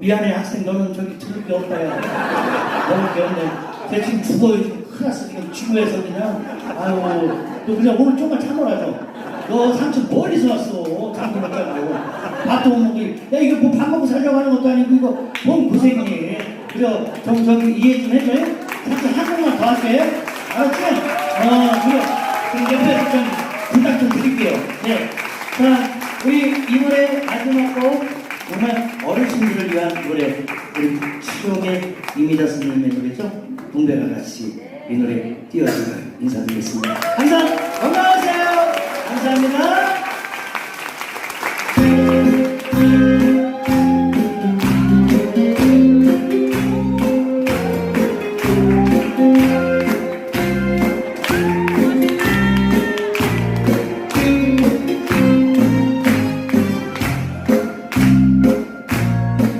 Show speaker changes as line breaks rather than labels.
미안해 학생 너는 저기 들을 게 없다야. 먹을 게 없네 쟤 지금 죽어요. 지금 큰일 났어. 지금 지구에서 그냥. 아유 너 그냥 오늘 좀만 참아라 좀너 삼촌 멀리서 왔어. 먹지 말고. 밥도 못 먹고. 야 이거 뭐밥 먹고 살려고 하는 것도 아니고 이거 뭔 고생이니 그래 좀 저기 이해 좀 해줘요 삼촌 한 번만 더 할게. 알았지? 어 그래 그럼 옆에서 좀 부탁 좀 드릴게요. 네. 자 우리 이 노래 마지막 곡 위한 노래 우리 추억의 이미자 선생님의 노래죠? 동백과 같이 이 노래 띄워드리고 인사드리겠습니다. 감사합니다